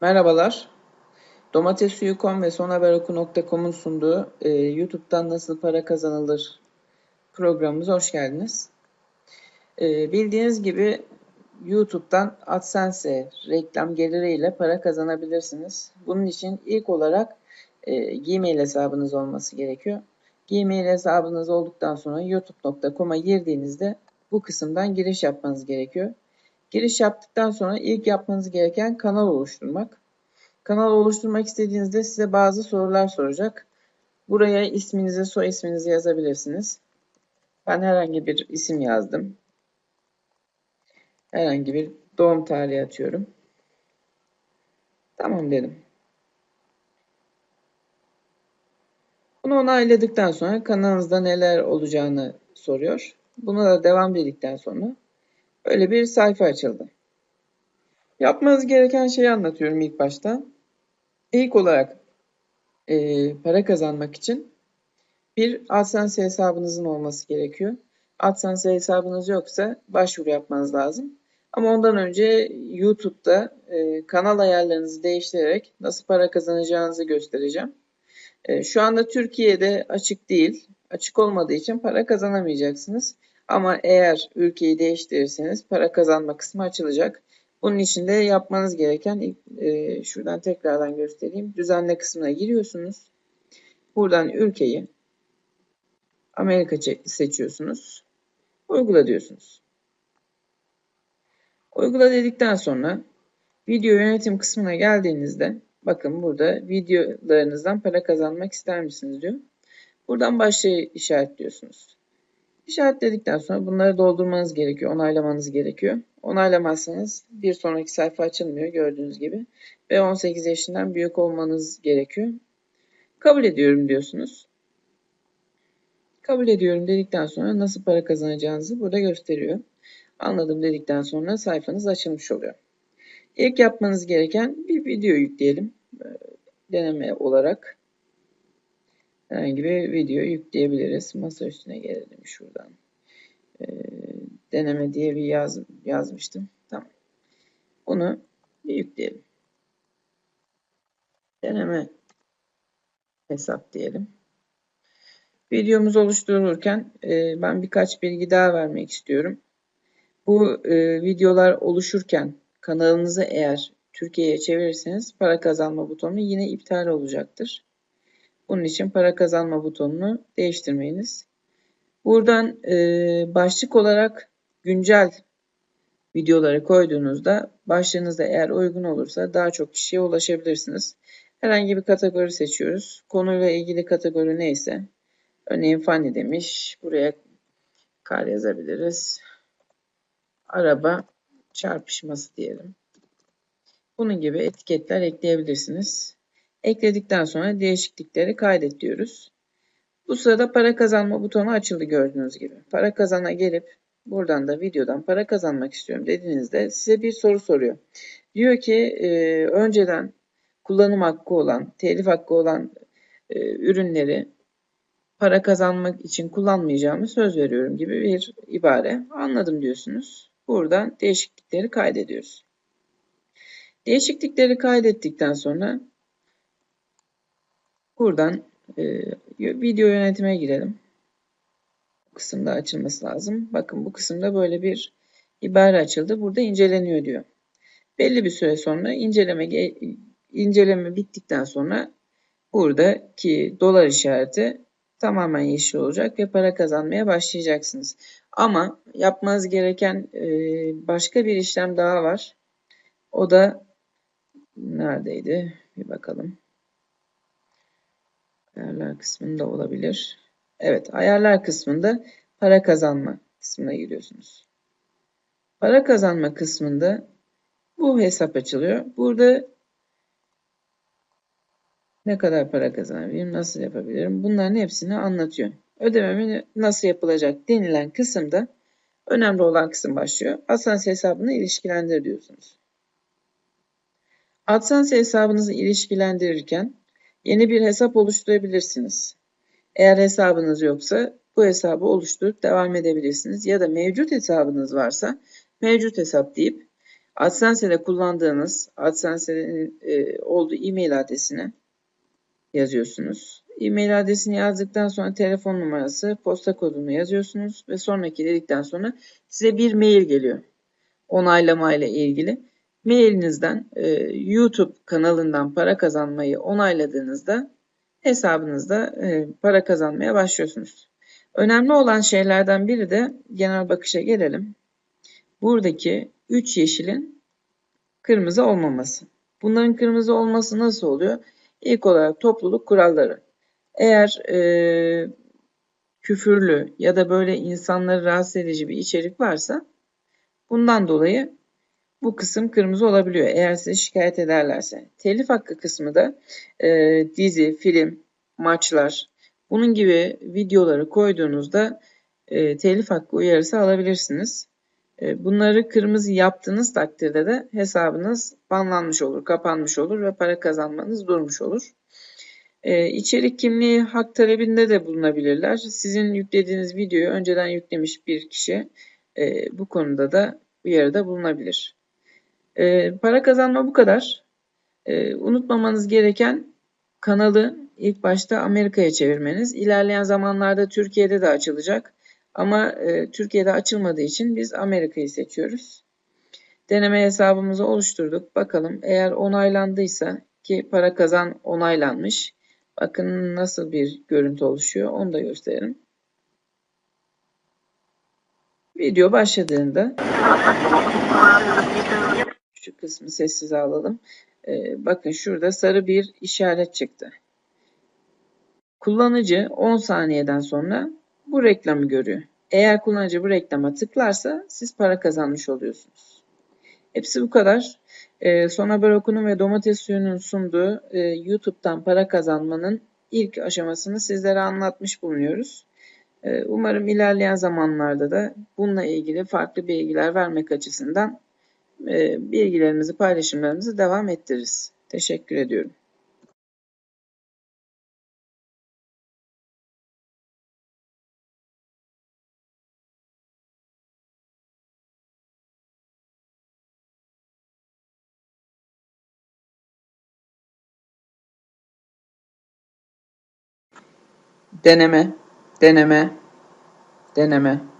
Merhabalar. Domatessuyu.com ve sonhaberoku.com'un sunduğu e, YouTube'dan nasıl para kazanılır programımıza hoş geldiniz. E, bildiğiniz gibi YouTube'dan AdSense reklam geliriyle para kazanabilirsiniz. Bunun için ilk olarak e, Gmail hesabınız olması gerekiyor. Gmail hesabınız olduktan sonra youtube.com'a girdiğinizde bu kısımdan giriş yapmanız gerekiyor. Giriş yaptıktan sonra ilk yapmanız gereken kanal oluşturmak. Kanal oluşturmak istediğinizde size bazı sorular soracak. Buraya isminizi, soy isminizi yazabilirsiniz. Ben herhangi bir isim yazdım. Herhangi bir doğum tarihi atıyorum. Tamam dedim. Bunu onayladıktan sonra kanalınızda neler olacağını soruyor. Buna da devam dedikten sonra Öyle bir sayfa açıldı. Yapmanız gereken şeyi anlatıyorum ilk başta. İlk olarak e, para kazanmak için bir AdSense hesabınızın olması gerekiyor. AdSense hesabınız yoksa başvuru yapmanız lazım. Ama ondan önce YouTube'da e, kanal ayarlarınızı değiştirerek nasıl para kazanacağınızı göstereceğim. E, şu anda Türkiye'de açık değil. Açık olmadığı için para kazanamayacaksınız. Ama eğer ülkeyi değiştirirseniz para kazanma kısmı açılacak. Bunun için de yapmanız gereken e, şuradan tekrardan göstereyim. Düzenle kısmına giriyorsunuz. Buradan ülkeyi Amerika seçiyorsunuz. Uygula diyorsunuz. Uygula dedikten sonra video yönetim kısmına geldiğinizde bakın burada videolarınızdan para kazanmak ister misiniz diyor. Buradan başlayı işaretliyorsunuz. İşaretledikten sonra bunları doldurmanız gerekiyor, onaylamanız gerekiyor. Onaylamazsanız bir sonraki sayfa açılmıyor gördüğünüz gibi. Ve 18 yaşından büyük olmanız gerekiyor. Kabul ediyorum diyorsunuz. Kabul ediyorum dedikten sonra nasıl para kazanacağınızı burada gösteriyor. Anladım dedikten sonra sayfanız açılmış oluyor. İlk yapmanız gereken bir video yükleyelim. Deneme olarak herhangi bir video yükleyebiliriz. Masa üstüne gelelim şuradan. Ee, deneme diye bir yaz, yazmıştım. Tamam. Bunu bir yükleyelim. Deneme hesap diyelim. Videomuz oluşturulurken e, ben birkaç bilgi daha vermek istiyorum. Bu e, videolar oluşurken kanalınızı eğer Türkiye'ye çevirirseniz para kazanma butonu yine iptal olacaktır. Bunun için para kazanma butonunu değiştirmeyiniz. Buradan e, başlık olarak güncel videoları koyduğunuzda başlığınızda eğer uygun olursa daha çok kişiye ulaşabilirsiniz. Herhangi bir kategori seçiyoruz. Konuyla ilgili kategori neyse. Örneğin fani demiş. Buraya kar yazabiliriz. Araba çarpışması diyelim. Bunun gibi etiketler ekleyebilirsiniz. Ekledikten sonra değişiklikleri kaydet diyoruz. Bu sırada para kazanma butonu açıldı gördüğünüz gibi. Para kazana gelip buradan da videodan para kazanmak istiyorum dediğinizde size bir soru soruyor. Diyor ki e, önceden kullanım hakkı olan, telif hakkı olan e, ürünleri para kazanmak için kullanmayacağımı söz veriyorum gibi bir ibare. Anladım diyorsunuz. Buradan değişiklikleri kaydediyoruz. Değişiklikleri kaydettikten sonra Buradan e, video yönetime girelim. Bu kısımda açılması lazım. Bakın bu kısımda böyle bir ibare açıldı. Burada inceleniyor diyor. Belli bir süre sonra inceleme inceleme bittikten sonra buradaki dolar işareti tamamen yeşil olacak ve para kazanmaya başlayacaksınız. Ama yapmanız gereken e, başka bir işlem daha var. O da neredeydi? Bir bakalım. Ayarlar kısmında olabilir. Evet ayarlar kısmında para kazanma kısmına giriyorsunuz. Para kazanma kısmında bu hesap açılıyor. Burada ne kadar para kazanabilirim, nasıl yapabilirim bunların hepsini anlatıyor. Ödememi nasıl yapılacak denilen kısımda önemli olan kısım başlıyor. AdSense hesabını ilişkilendir diyorsunuz. AdSense hesabınızı ilişkilendirirken Yeni bir hesap oluşturabilirsiniz. Eğer hesabınız yoksa bu hesabı oluşturup devam edebilirsiniz. Ya da mevcut hesabınız varsa mevcut hesap deyip AdSense'de kullandığınız AdSense'nin e, olduğu e-mail adresini yazıyorsunuz. E-mail adresini yazdıktan sonra telefon numarası, posta kodunu yazıyorsunuz ve sonraki dedikten sonra size bir mail geliyor. Onaylama ile ilgili. Mailinizden e, YouTube kanalından para kazanmayı onayladığınızda hesabınızda e, para kazanmaya başlıyorsunuz. Önemli olan şeylerden biri de genel bakışa gelelim. Buradaki 3 yeşilin kırmızı olmaması. Bunların kırmızı olması nasıl oluyor? İlk olarak topluluk kuralları. Eğer e, küfürlü ya da böyle insanları rahatsız edici bir içerik varsa bundan dolayı bu kısım kırmızı olabiliyor eğer size şikayet ederlerse. Telif hakkı kısmı da e, dizi, film, maçlar bunun gibi videoları koyduğunuzda e, telif hakkı uyarısı alabilirsiniz. E, bunları kırmızı yaptığınız takdirde de hesabınız banlanmış olur, kapanmış olur ve para kazanmanız durmuş olur. E, içerik kimliği hak talebinde de bulunabilirler. Sizin yüklediğiniz videoyu önceden yüklemiş bir kişi e, bu konuda da uyarıda bulunabilir. E, para kazanma bu kadar. E, unutmamanız gereken kanalı ilk başta Amerika'ya çevirmeniz. İlerleyen zamanlarda Türkiye'de de açılacak. Ama e, Türkiye'de açılmadığı için biz Amerika'yı seçiyoruz. Deneme hesabımızı oluşturduk. Bakalım eğer onaylandıysa ki para kazan onaylanmış. Bakın nasıl bir görüntü oluşuyor onu da gösterelim. Video başladığında kısmı sessize alalım. Ee, bakın şurada sarı bir işaret çıktı. Kullanıcı 10 saniyeden sonra bu reklamı görüyor. Eğer kullanıcı bu reklama tıklarsa siz para kazanmış oluyorsunuz. Hepsi bu kadar. Ee, Son Haber ve Domates Suyu'nun sunduğu e, YouTube'dan para kazanmanın ilk aşamasını sizlere anlatmış bulunuyoruz. Ee, umarım ilerleyen zamanlarda da bununla ilgili farklı bilgiler vermek açısından e, bilgilerimizi, paylaşımlarımızı devam ettiririz. Teşekkür ediyorum. Deneme, deneme, deneme.